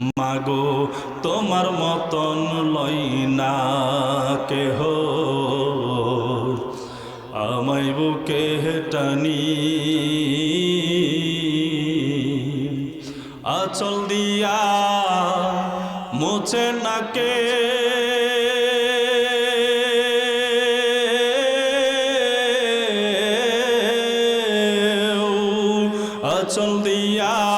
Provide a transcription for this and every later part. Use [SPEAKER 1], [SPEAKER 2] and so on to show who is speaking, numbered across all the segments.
[SPEAKER 1] মাগো, তোমার মতন লই না কেহ। আমায় বুকে টানি। আচল দিয়া মুছে নাকে। আচল দিয়া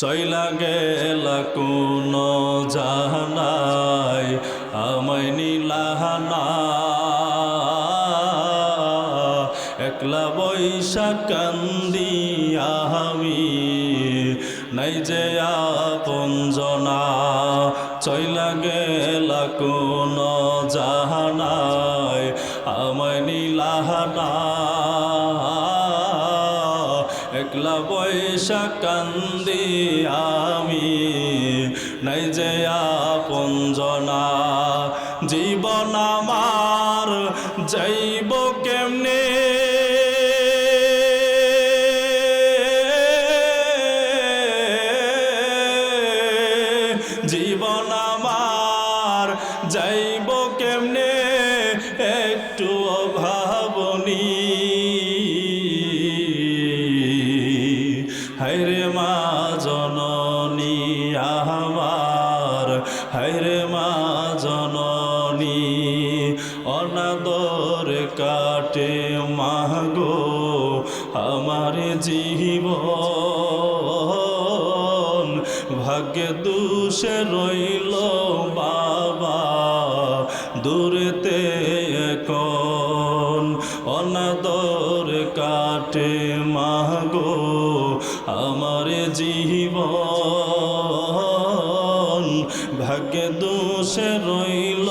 [SPEAKER 1] চইলা গেল কোন জাহানায় আমায় নীলাহানা। একলা বৈশা কান্দি আমি, নাই যে আপনজনা চইলা গেল কোন জাহানায় আমায় নীলাহানা। বৈশা কান্দি আমি নাই যে আপনজনা জীবন আমার যাইব কেমনে? জীবন আমার যাইব কেমনে? একটু অভাবনী হাইরে মা জননী আমার হাইরে মা জননী, অনাদর কাটে মাগো আমার জীবন। ভাগ্যে দুষে রইল বাবা, দূরেতে এখন। অনাদর কাটে জীবন। ভাগ্যে দোষে রইল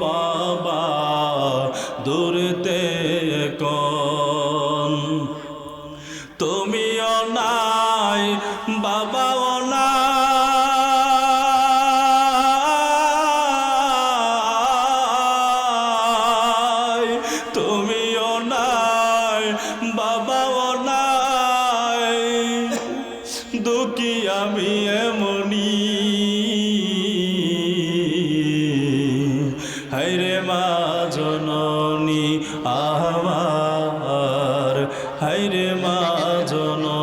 [SPEAKER 1] বাবা দুঃখী আমি এমনি হাইরে মা জননী আমার হাইরে মা জননী।